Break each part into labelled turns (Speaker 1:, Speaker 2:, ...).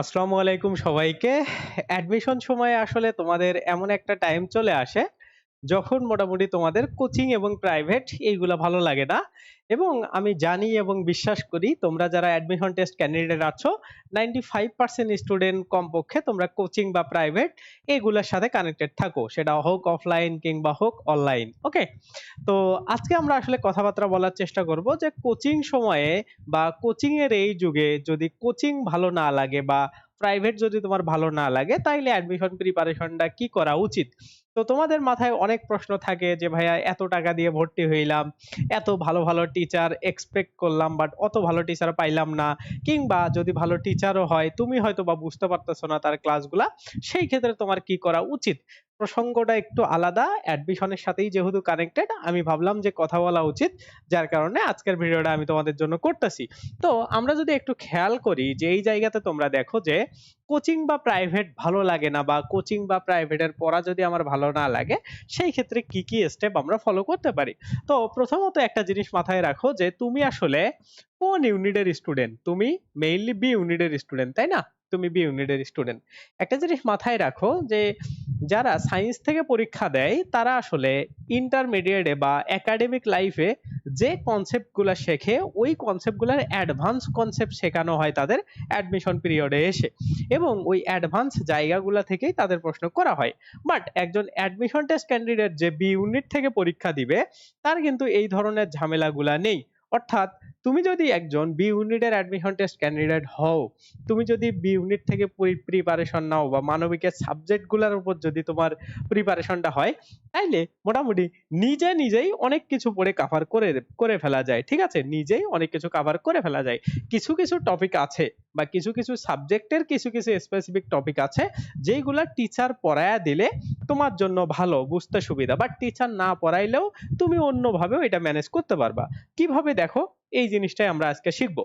Speaker 1: আসসালামু আলাইকুম সবাইকে। অ্যাডমিশন সময় আসলে তোমাদের এমন একটা টাইম চলে আসে, যখন মোটামুটি তোমাদের কোচিং এবং প্রাইভেট এইগুলা ভালো লাগে না। এবং আমি জানি এবং বিশ্বাস করি তোমরা যারা অ্যাডমিশন টেস্ট ক্যান্ডিডেট আছো 95% স্টুডেন্ট কমপক্ষে তোমরা কোচিং বা প্রাইভেট এগুলার সাথে কানেক্টেড থাকো। সেটা হোক অফলাইন কিংবা হোক অনলাইন। ওকে? তো আজকে আমরা আসলে কথাবার্তা বলার চেষ্টা করব যে কোচিং সময়ে বা কোচিং এর এই যুগে যদি কোচিং ভালো না লাগে বা প্রাইভেট যদি তোমার ভালো না লাগে তাইলে অ্যাডমিশন প্রিপারেশনটা কি করা উচিত? তো তোমাদের মাথায় অনেক প্রশ্ন থাকে যে ভাইয়া এত টাকা দিয়ে ভর্তি হইলাম, এত ভালো, ভালো টিচার এক্সপেক্ট করলাম বাট অত ভালো টিচার পাইলাম না। কিংবা যদি ভালো টিচারও হয় তুমি হয়তো বা বুঝতে পারতেছো না তার ক্লাসগুলা, সেই ক্ষেত্রে তোমার কি করা উচিত? প্রসঙ্গটা একটু আলাদা। অ্যাডমিশনের সাথেই যেহেতু কানেক্টেড আমি ভাবলাম যে কথা বলা উচিত, যার কারণে আজকের ভিডিওটা আমি তোমাদের জন্য করতেছি। তো আমরা যদি একটু খেয়াল করি যে এই জায়গাতে তোমরা দেখো যে কোচিং বা প্রাইভেট ভালো লাগে না বা কোচিং বা প্রাইভেটের পড়া যদি আমার ভালো না লাগে, সেই ক্ষেত্রে কি কি স্টেপ আমরা ফলো করতে পারি? তো প্রথমত একটা জিনিস মাথায় রাখো যে, তুমি আসলে কোন ইউনিটের স্টুডেন্ট তুমি মেইনলি বি ইউনিটের স্টুডেন্ট তাই না? তুমি বি ইউনিটের স্টুডেন্ট একটা জিনিস মাথায় রাখো যে যারা সায়েন্স থেকে পরীক্ষা দেয়, তারা আসলে ইন্টারমিডিয়েটে বা একাডেমিক লাইফে যে কনসেপ্টগুলো শেখে, ওই কনসেপ্টগুলোর অ্যাডভান্স কনসেপ্ট শেখানো হয় তাদের অ্যাডমিশন পিরিয়ডে এসে এবং ওই অ্যাডভান্স জায়গাগুলো থেকেই তাদের প্রশ্ন করা হয়। বাট একজন অ্যাডমিশন টেস্ট ক্যান্ডিডেট যে বি ইউনিট থেকে পরীক্ষা দিবে, তার কিন্তু এই ধরনের ঝামেলাগুলা নেই। অর্থাৎ তুমি যদি একজন বি ইউনিটের অ্যাডমিশন টেস্ট ক্যান্ডিডেট হও, তুমি যদি বি ইউনিট থেকে প্রিপারেশন নাও বা মানবিকের সাবজেক্টগুলোর উপর যদি তোমার প্রিপারেশনটা হয়, তাইলে মোটামুটি নিজে নিজেই অনেক কিছু পড়ে কাভার করে করে ফেলা যায়, ঠিক আছে? নিজেই অনেক কিছু কাভার করে ফেলা যায়। কিছু কিছু টপিক আছে বা কিছু কিছু সাবজেক্টের কিছু কিছু স্পেসিফিক টপিক আছে, যেইগুলা টিচার পড়ায়া দিলে তোমার জন্য ভালো, বুঝতে সুবিধা। বাট টিচার না পড়াইলেও তুমি অন্যভাবেও এটা ম্যানেজ করতে পারবা। কীভাবে দেখো? এই জিনিসটাই আমরা আজকে শিখব।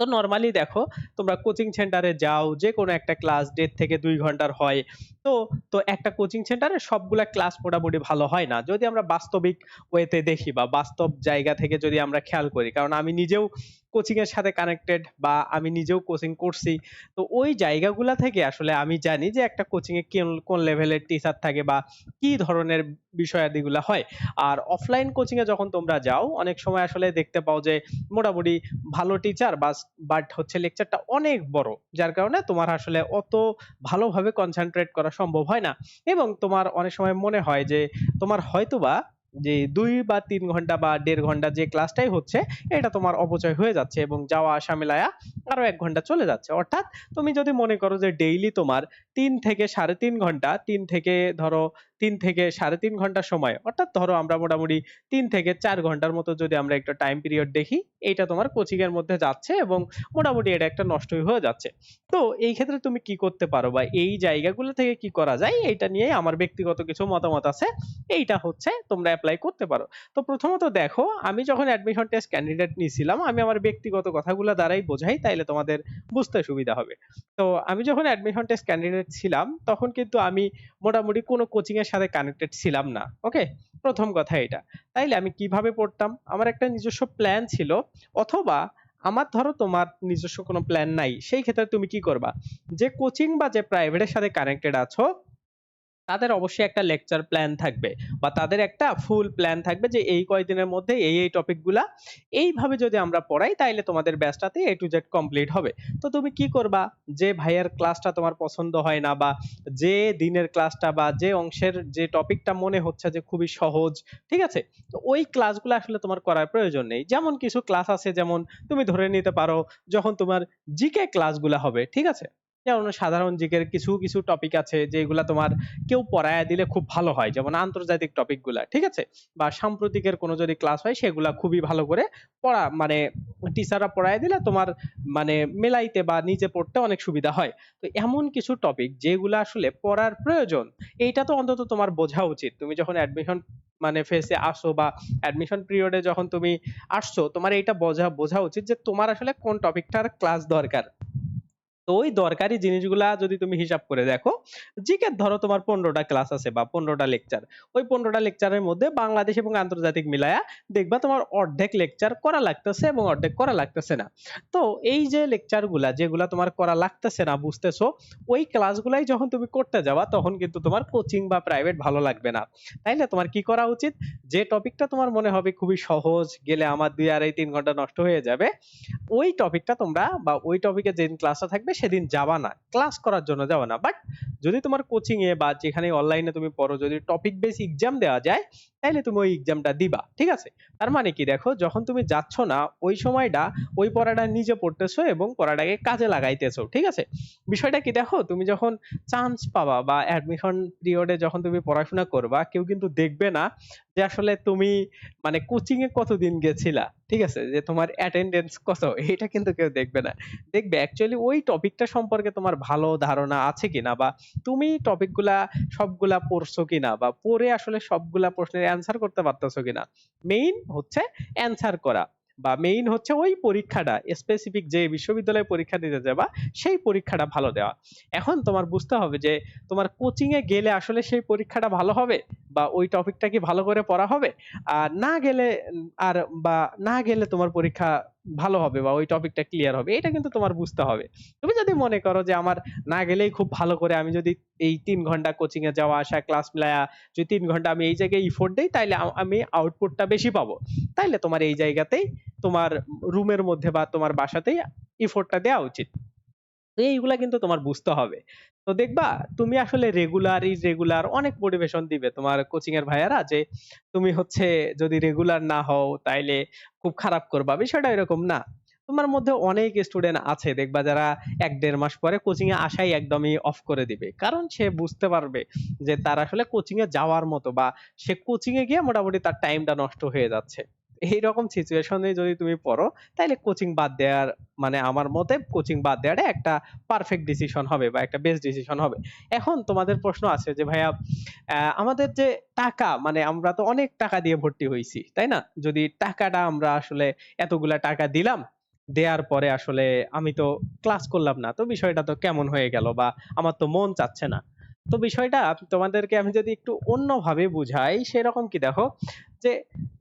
Speaker 1: তো নর্মালি দেখো, তোমরা কোচিং সেন্টারে যাও যে কোনো একটা ক্লাস ডেট থেকে দুই ঘণ্টার হয়। তো তো একটা কোচিং সেন্টারে সবগুলা ক্লাস মোটামুটি ভালো হয় না। যদি আমরা বাস্তবিক ওয়েতে দেখি বা বাস্তব জায়গা থেকে যদি আমরা খেয়াল করি, কারণ আমি নিজেও কোচিং এর সাথে কানেক্টেড বা আমি নিজেও কোচিং করছি। তো ওই জায়গাগুলা থেকে আসলে আমি জানি যে একটা কোচিং এ কোন লেভেলের টিচার থাকে বা কি ধরনের বিষয়াদিগুলো হয়। আর অফলাইন কোচিং এ যখন তোমরা যাও, অনেক সময় আসলে দেখতে পাও যে মোটামুটি ভালো টিচার বা বাট হচ্ছে লেকচারটা অনেক বড়। যার কারণে তোমার আসলে অত ভালোভাবে কনসেন্ট্রেট করা সম্ভব হয় না। এবং তোমার অনেক সময় মনে হয় যে তোমার হয়তোবা যে দুই বা তিন ঘণ্টা বা দেড় ঘণ্টা যে ক্লাসটাই হচ্ছে, এটা তোমার অপচয় হয়ে যাচ্ছে এবং যাওয়া আসা মেলায়া আরও এক ঘণ্টা চলে যাচ্ছে। অর্থাৎ তুমি যদি মনে করো যে ডেইলি তোমার তিন থেকে সাড়ে তিন ঘণ্টা, তিন থেকে ধরো তিন থেকে সাড়ে তিন ঘণ্টা সময়। অর্থাৎ ধরো আমরা মোটামুটি তিন থেকে চার ঘণ্টার মতো যদি আমরা একটা টাইম পিরিয়ড দেখি এটা তোমার কোচিং এর মধ্যে যাচ্ছে এবং মোটামুটি এটা একটা নষ্টই হয়ে যাচ্ছে। তো এই ক্ষেত্রে তুমি কি করতে পারো বা এই জায়গাগুলো থেকে কি করা যায়, এইটা নিয়ে আমার ব্যক্তিগত কিছু মতামত আছে। এইটা হচ্ছে তোমরা অ্যাপ্লাই করতে পারো। তো প্রথমত দেখো, আমি যখন অ্যাডমিশন টেস্ট ক্যান্ডিডেট নিয়েছিলাম আমি আমার ব্যক্তিগত কথাগুলো দ্বারাই বোঝাই, তাইলে তোমাদের বুঝতে সুবিধা হবে। তো আমি যখন অ্যাডমিশন টেস্ট ক্যান্ডিডেট ছিলাম, তখন কিন্তু আমি মোটামুটি কোনো কোচিং এর সাথে কানেক্টেড ছিলাম না ওকে প্রথম কথা এটা। তাইলে আমি কীভাবে পড়তাম? আমার একটা নিজস্ব প্ল্যান ছিল, অথবা আমার ধরো তোমার নিজস্ব কোনো প্ল্যান নাই, সেই ক্ষেত্রে তুমি কি করবা? যে কোচিং বা যে প্রাইভেটের সাথে কানেক্টেড আছো তাদের অবশ্যই একটা লেকচার প্ল্যান থাকবে বা তাদের একটা ফুল প্ল্যান থাকবে যে এই কয়দিনের মধ্যে এই এই টপিকগুলা এইভাবে যদি আমরা পড়াই, তাইলে তোমাদের ব্যাচটাতে এ টু জেড কমপ্লিট হবে। তো তুমি কি করবা? যে ভাইয়ের ক্লাসটা তোমার পছন্দ হয় না বা যে দিনের ক্লাসটা বা যে অংশের যে টপিকটা মনে হচ্ছে যে খুবই সহজ, ঠিক আছে? তো ওই ক্লাসগুলো আসলে তোমার করার প্রয়োজন নেই। যেমন কিছু ক্লাস আছে, যেমন তুমি ধরে নিতে পারো যখন তোমার জিকে ক্লাসগুলো হবে, ঠিক আছে? যেমন সাধারণ জিকের কিছু কিছু টপিক আছে যেগুলা তোমার কেউ পড়ায়া দিলে খুব ভালো হয়। যেমন আন্তর্জাতিক টপিকগুলা, ঠিক আছে? বা সাম্প্রতিকের কোনো যদি ক্লাস হয় সেগুলা খুবই ভালো করে পড়া মানে টিচাররা পড়ায় দিলে তোমার মানে মেলাইতে বা নিজে পড়তে অনেক সুবিধা হয়। তো এমন কিছু টপিক যেগুলো আসলে পড়ার প্রয়োজন, এইটা তো অন্তত তোমার বোঝা উচিত। তুমি যখন অ্যাডমিশন মানে ফেসে আসো বা অ্যাডমিশন পিরিয়ডে যখন তুমি আসছো, তোমার এইটা বোঝা বোঝা উচিত যে তোমার আসলে কোন টপিকটার ক্লাস দরকার। তো ওই দরকারি জিনিসগুলা যদি তুমি হিসাব করে দেখো জিকে ধরো তোমার পনেরোটা ক্লাস আছে বা পনেরোটা লেকচার ওই পনেরোটা লেকচারের মধ্যে বাংলাদেশ এবং আন্তর্জাতিক মিলায়া দেখবা তোমার অর্ধেক লেকচার করা লাগতেছে এবং অর্ধেক করা লাগতেছে না। তো এই যে লেকচারগুলা যেগুলা তোমার করা লাগতেছে না, বুঝতেছো, ওই ক্লাসগুলাই যখন তুমি করতে যাবা তখন কিন্তু তোমার কোচিং বা প্রাইভেট ভালো লাগবে না। তাই না তোমার কি করা উচিত? যে টপিকটা তোমার মনে হবে খুবই সহজ, গেলে আমার দুই আড়াই তিন ঘণ্টা নষ্ট হয়ে যাবে, ওই টপিকটা তোমরা বা ওই টপিকে যেদিন ক্লাসটা থাকবে সেদিন যাবা না ক্লাস করার জন্য যাবা না। বাট যদি তোমার কোচিং এ বা যেখানে অনলাইনে তুমি পড়ো, যদি টপিক বেস এক্সাম দেওয়া যায় তাহলে তুমি ওই এক্সামটা দিবা, ঠিক আছে? তার মানে কি দেখো, যখন তুমি যাচ্ছ না, ওই সময়টা ওই পড়াটা নিজে পড়তেছো এবং পড়াটাকে কাজে লাগাইতেছো, ঠিক আছে? বিষয়টা কি দেখো, তুমি যখন চান্স পাবা বা অ্যাডমিশন পিরিয়ডে যখন তুমি পড়াশোনা করবা, কেউ কিন্তু দেখবে না যে আসলে তুমি মানে কোচিং এ কতদিন গেছিলা, ঠিক আছে? যে তোমার অ্যাটেন্ডেন্স কত, এটা কিন্তু কেউ দেখবে না। দেখবে অ্যাকচুয়ালি ওই টপিকটা সম্পর্কে তোমার ভালো ধারণা আছে কিনা বা তুমি টপিকগুলা সবগুলা পড়ছো কিনা বা পড়ে আসলে সবগুলা প্রশ্নের অ্যান্সার করতে পারতেছো কিনা? মেইন হচ্ছে অ্যান্সার করা বা মেইন হচ্ছে ওই পরীক্ষাটা স্পেসিফিক যে বিশ্ববিদ্যালয়ে পরীক্ষা দিতে যাবা, সেই পরীক্ষাটা ভালো দেওয়া। এখন তোমার বুঝতে হবে যে, তোমার কোচিং এ গেলে আসলে সেই পরীক্ষাটা ভালো হবে বা ওই টপিকটা কি ভালো করে পড়া হবে? আর না গেলে, আর বা না গেলে তোমার পরীক্ষা ভালো হবে বা ওই টপিকটা ক্লিয়ার হবে, এটা কিন্তু তোমার বুঝতে হবে। তুমি যদি মনে করো যে আমার না গেলেই খুব ভালো করে আমি যদি এই তিন ঘণ্টা কোচিং এ যাওয়া আসা ক্লাস মিলায়া, যদি তিন ঘণ্টা আমি এই জায়গায় ইফোর্ট দিই, তাইলে আ- আমি আউটপুটটা বেশি পাবো। তাইলে তোমার এই জায়গাতেই তোমার রুমের মধ্যে বা তোমার বাসাতেই ইফোর্টটা দেওয়া উচিত। এইগুলা কিন্তু তোমার বুঝতে হবে। তো দেখবা, তুমি আসলে রেগুলার ইরেগুলার অনেক মোটিভেশন দিবে তোমার কোচিং এর ভাইয়ারা যে, তুমি হচ্ছে যদি রেগুলার না হও তাইলে খুব খারাপ করবা। বিষয়টা এরকম না। তোমার মধ্যে অনেক স্টুডেন্ট আছে, দেখবা যারা এক দেড় মাস পরে কোচিং এ আসাই একদমই অফ করে দিবে। কারণ সে বুঝতে পারবে যে তার আসলে কোচিং এ যাওয়ার মতো বা সে কোচিং এ গিয়ে মোটামুটি তার টাইমটা নষ্ট হয়ে যাচ্ছে। এইরকম সিচুয়েশনে যদি তুমি পড়ো তাহলে কোচিং বাদ দেওয়ার মানে আমার মতে কোচিং বাদ দেওয়াটা একটা পারফেক্ট ডিসিশন হবে বা একটা বেস্ট ডিসিশন হবে। এখন তোমাদের প্রশ্ন আছে যে, ভাইয়া আমাদের যে টাকা মানে আমরা তো অনেক টাকা দিয়ে ভর্তি হয়েছি, তাই না? যদি টাকাটা আমরা আসলে এতগুলা টাকা দিলাম, দেওয়ার পরে আসলে আমি তো ক্লাস করলাম না, তো বিষয়টা তো কেমন হয়ে গেল বা আমার তো মন চাচ্ছে না। তো বিষয়টা তোমাদেরকে আমি যদি একটু অন্যভাবে বুঝাই, সেরকম কি দেখো? যে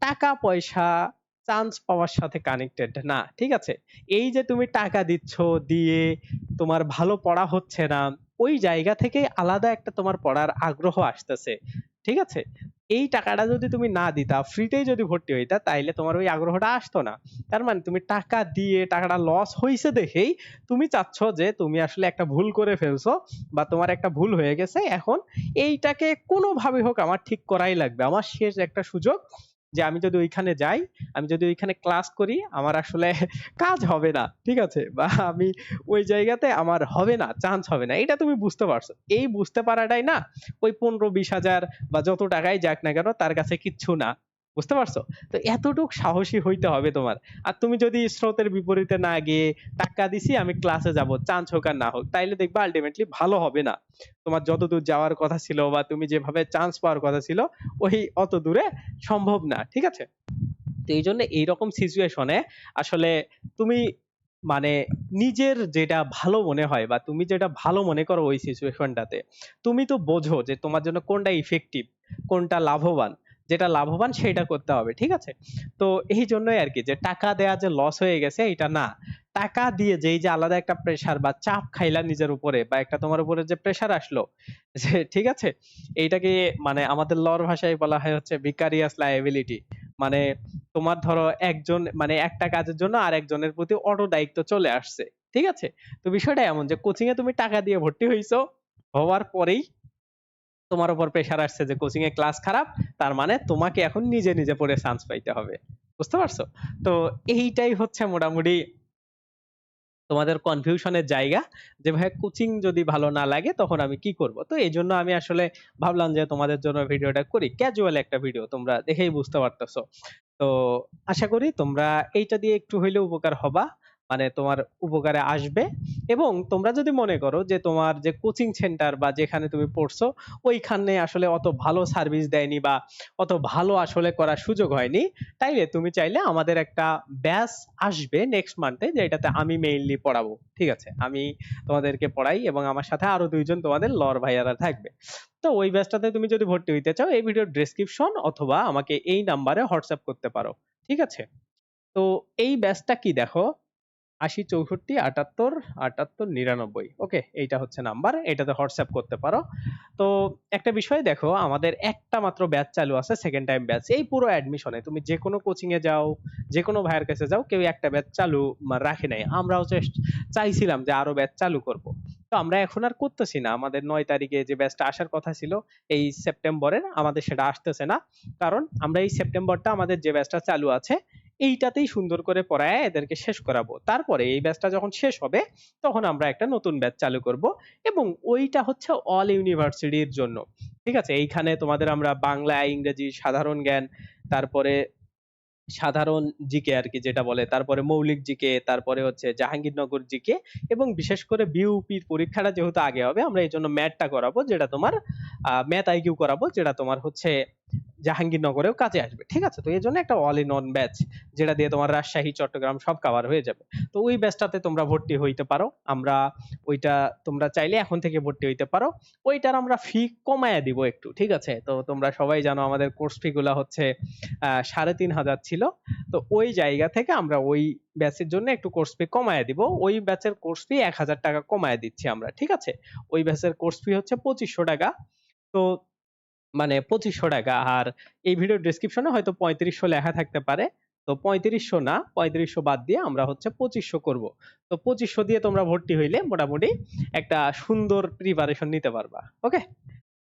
Speaker 1: টাকা পয়সা চান্স পাওয়ার সাথে কানেক্টেড না, ঠিক আছে? এই যে তুমি টাকা দিচ্ছ দিয়ে তোমার ভালো পড়া হচ্ছে না, ওই জায়গা থেকে আলাদা একটা তোমার পড়ার আগ্রহ আসতেছে, ঠিক আছে? এই টাকাটা যদি তুমি না দিতা ফ্রিতেই যদি ভর্তি হইতা, তাইলে তোমার ওই আগ্রহটা আসতো না। তার মানে তুমি টাকা দিয়ে টাকাটা লস হয়েছে দেখেই তুমি চাচ্ছ যে তুমি আসলে একটা ভুল করে ফেলছো বা তোমার একটা ভুল হয়ে গেছে, এখন এইটাকে কোনোভাবে হোক আমার ঠিক করাই লাগবে। আমার শেষ একটা সুযোগ যে আমি যদি ওইখানে যাই, আমি যদি ওইখানে ক্লাস করি, আমার আসলে কাজ হবে না, ঠিক আছে? বা আমি ওই জায়গাতে আমার হবে না চান্স হবে না। এটা তুমি বুঝতে পারছ। এই বুঝতে পারাটাই না, ওই পনেরো বিশ হাজার বা যত টাকাই যাক না কেন, তার কাছে কিচ্ছু না। বুঝতে পারছ? তো এতটুক সাহসী হইতে হবে তোমার। আর তুমি যদি স্রোতের বিপরীতে না গিয়ে টাকা দিছি, আমি ক্লাসে যাব চান্স হোক আর না হোক, তাইলে দেখবা আলটিমেটলি ভালো হবে না। তোমার যত দূর যাওয়ার কথা ছিল বা তুমি যেভাবে চান্স পাওয়ার কথা ছিল, ওই অত দূরে সম্ভব না, ঠিক আছে? তো এই জন্য এইরকম সিচুয়েশনে আসলে তুমি মানে নিজের যেটা ভালো মনে হয় বা তুমি যেটা ভালো মনে করো ওই সিচুয়েশনটাতে তুমি তো বোঝো যে তোমার জন্য কোনটা ইফেক্টিভ কোনটা লাভবান। যেটা লাভবান সেটা করতে হবে, ঠিক আছে? তো এই জন্যই আর কি যে টাকা দেয়া যে লস হয়ে গেছে এটা না। টাকা দিয়ে যেই যে আলাদা একটা প্রেসার বা চাপ খাইলা নিজের উপরে বা একটা তোমার উপরে যে প্রেসার আসলো, যে ঠিক আছে? এইটাকে মানে আমাদের লর ভাষায় বলা হয় হচ্ছে ভিকারিয়াস লায়াবিলিটি মানে তোমার ধরো একজন মানে একটা কাজের জন্য আর একজনের প্রতি অটো দায়িত্ব চলে আসছে, ঠিক আছে? তো বিষয়টা এমন যে কোচিং এ তুমি টাকা দিয়ে ভর্তি হইছো, হওয়ার পরেই তোমার উপর প্রেসার আসছে যে কোচিং এ ক্লাস খারাপ, তার মানে তোমাকে এখন নিজে নিজে পড়ে চান্স পাইতে হবে। বুঝতে পারছ? তো এইটাই হচ্ছে মোটামুটি তোমাদের কনফিউশনের জায়গা যে ভাই কোচিং যদি ভালো না লাগে তখন আমি কি করব? তো এই জন্য আমি আসলে ভাবলাম যে তোমাদের জন্য ভিডিওটা করি। ক্যাজুয়াল একটা ভিডিও তোমরা দেখেই বুঝতে পারতেছো। তো আশা করি তোমরা এইটা দিয়ে একটু হইলেও উপকার হবা। মানে তোমার উপকারে আসবে এবং তোমরা যদি মনে করো যে তোমার যে কোচিং সেন্টার বা যেখানে তুমি পড়ছো, ওইখানে আসলে অত ভালো সার্ভিস দেয়নি বা অত ভালো আসলে করার সুযোগ হয়নি, তাইলে তুমি চাইলে আমাদের একটা ব্যাচ আসবে নেক্সট মান্থে যেটাতে আমি মেইনলি পড়াবো। ঠিক আছে? আমি তোমাদেরকে পড়াই এবং আমার সাথে আরও দুইজন তোমাদের লর ভাইয়ারা থাকবে। তো ওই ব্যাচটাতে তুমি যদি ভর্তি হইতে চাও, এই ভিডিওর ডেসক্রিপশন অথবা আমাকে এই নাম্বারে হোয়াটসঅ্যাপ করতে পারো। ঠিক আছে? তো এই ব্যাচটা কি দেখো? আশি চৌষট্টি আটাত্তর আটাত্তর নিরানব্বই। ওকে এইটা হচ্ছে নাম্বার এটাতে হোয়াটসঅ্যাপ করতে পারো। তো একটা বিষয় দেখো, আমাদের একটা মাত্র ব্যাচ চালু আছে সেকেন্ড টাইম ব্যাচ এই পুরো অ্যাডমিশনে তুমি যে কোনো কোচিং এ যাও যে কোনো ভাইয়ের কাছে যাও, কেউ একটা ব্যাচ চালু রাখে নাই। আমরাও চাইছিলাম যে আরও ব্যাচ চালু করব। তো আমরা এখন আর করতেছি না। আমাদের নয় তারিখে যে ব্যাচটা আসার কথা ছিল, এই সেপ্টেম্বরের আমাদের সেটা আসতেছে না। কারণ আমরা এই সেপ্টেম্বরটা আমাদের যে ব্যাচটা চালু আছে এইটাতেই সুন্দর করে পড়ায় এদেরকে শেষ করাবো। তারপরে এই ব্যাচটা যখন শেষ হবে, তখন আমরা একটা নতুন ব্যাচ চালু করব এবং ওইটা হচ্ছে অল ইউনিভার্সিটির জন্য। ঠিক আছে? এইখানে তোমাদের আমরা বাংলা, ইংরেজি, সাধারণ জ্ঞান, তারপরে সাধারণ জিকে আর কি যেটা বলে, তারপরে মৌলিক জিকে, তারপরে হচ্ছে জাহাঙ্গীরনগর জিকে এবং বিশেষ করে বিউপির পরীক্ষাটা যেহেতু আগে হবে, আমরা এই জন্য ম্যাথটা করাবো, যেটা তোমার ম্যাথ আইকিউ করাবো, যেটা তোমার হচ্ছে জাহাঙ্গীরনগরেও কাজে আসবে। ঠিক আছে? তো এই জন্য একটা অল ইন অন ব্যাচ যেটা দিয়ে তোমার রাজশাহী, চট্টগ্রাম সব কভার হয়ে যাবে। তো ওই ব্যাচটাতে তোমরা ভর্তি হইতে পারো। আমরা ওইটা তোমরা চাইলে এখন থেকে ভর্তি হইতে পারো। ওইটার আমরা ফি কমায়া দিব একটু। ঠিক আছে? তো তোমরা সবাই জানো আমাদের কোর্স ফি গুলা হচ্ছে সাড়ে তিন হাজার ছিল। তো ওই জায়গা থেকে আমরা ওই ব্যাচের জন্য একটু কোর্স ফি কমায় দিব। ওই ব্যাচের কোর্স ফি এক হাজার টাকা কমায় দিচ্ছি আমরা। ঠিক আছে? ওই ব্যাচের কোর্স ফি হচ্ছে পঁচিশশো টাকা। তো মানে পঁচিশশো টাকা। আর এই ভিডিও ডেসক্রিপশনে হয়তো পঁয়ত্রিশশো লেখা থাকতে পারে। তো পঁয়ত্রিশশো না, পঁয়ত্রিশশো বাদ দিয়ে আমরা হচ্ছে পঁচিশশো করব। তো পঁচিশশো দিয়ে তোমরা ভর্তি হইলে মোটামুটি একটা সুন্দর প্রিপারেশন নিতে পারবা। ওকে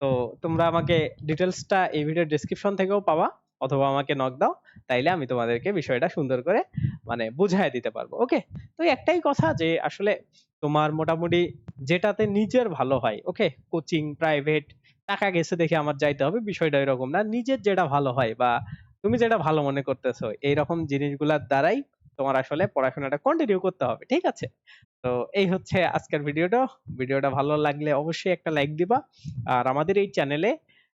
Speaker 1: তো তোমরা আমাকে ডিটেলসটা এই ভিডিও ডেসক্রিপশন থেকেও পাবা, অথবা আমাকে নক দাও, তাইলে আমি তোমাদেরকে বিষয়টা সুন্দর করে মানে বুঝাই দিতে পারব। ওকে তো একটাই কথা যে আসলে তোমার মোটামুটি যেটাতে নিজের ভালো হয় ওকে কোচিং প্রাইভেট টাকা গেছে দেখে আমার যাইতে হবে, বিষয়টা এরকম না। নিজের যেটা ভালো হয় বা তুমি যেটা ভালো মনে করতেছো, এইরকম জিনিসগুলার দ্বারাই তোমার আসলে পড়াশোনাটা কন্টিনিউ করতে হবে, ঠিক আছে? তো এই হচ্ছে আজকের ভিডিওটা। ভিডিওটা ভালো লাগলে অবশ্যই একটা লাইক দিবা। আর আমাদের এই চ্যানেলে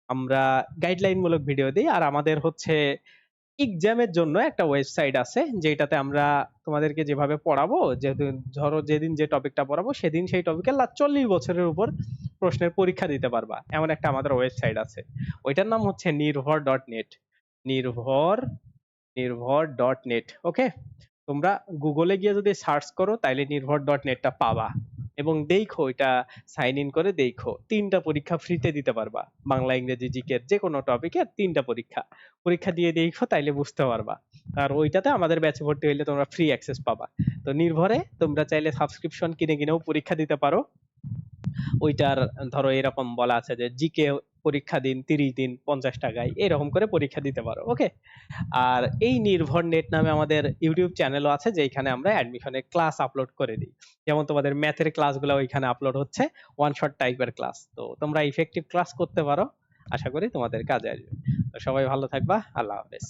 Speaker 1: আমরা গাইডলাইন মূলক ভিডিও দিই। আর আমাদের হচ্ছে এক্সামের জন্য একটা ওয়েবসাইট আছে, যেটাতে আমরা তোমাদেরকে যেভাবে পড়াবো যেহেতু ধরো যেদিন যে টপিকটা পড়াবো, সেদিন সেই টপিকের চল্লিশ বছরের উপর প্রশ্নের পরীক্ষা দিতে পারবা। এমন একটা আমাদের ওয়েবসাইট আছে। ওইটার নাম হচ্ছে নির্ভর ডট নেট নির্ভর নির্ভর ডট নেট ওকে তোমরা গুগলে গিয়ে যদি সার্চ করো, তাইলে নির্ভর ডট নেটটা পাবা। এবং দেখো এটা সাইন ইন করে দেখো। তিনটা পরীক্ষা ফ্রিতে দিতে পারবা। বাংলা, ইংরেজি জিকের যে কোনো টপিকের তিনটা পরীক্ষা। পরীক্ষা দিয়ে দেখো, তাইলে বুঝতে পারবা। আর ওইটাতে আমাদের ব্যাচে ভর্তি হইলে তোমরা ফ্রি অ্যাক্সেস পাবা। তো নির্ভরে তোমরা চাইলে সাবস্ক্রিপশন কিনে কিনেও পরীক্ষা দিতে পারো। ওইটার ধরো এরকম বলা আছে যে জিকে পরীক্ষা দিন তিরিশ দিন পঞ্চাশ টাকায়, এরকম করে পরীক্ষা দিতে পারো ওকে আর এই নির্ভর নেট নামে আমাদের ইউটিউব চ্যানেলও আছে যেখানে আমরা অ্যাডমিশনের ক্লাস আপলোড করে দিই। যেমন তোমাদের ম্যাথের ক্লাসগুলো ওইখানে আপলোড হচ্ছে ওয়ান শট টাইপের ক্লাস তো তোমরা ইফেক্টিভ ক্লাস করতে পারো, আশা করি তোমাদের কাজে আসবে। সবাই ভালো থাকবা, আল্লাহ হাফেজ।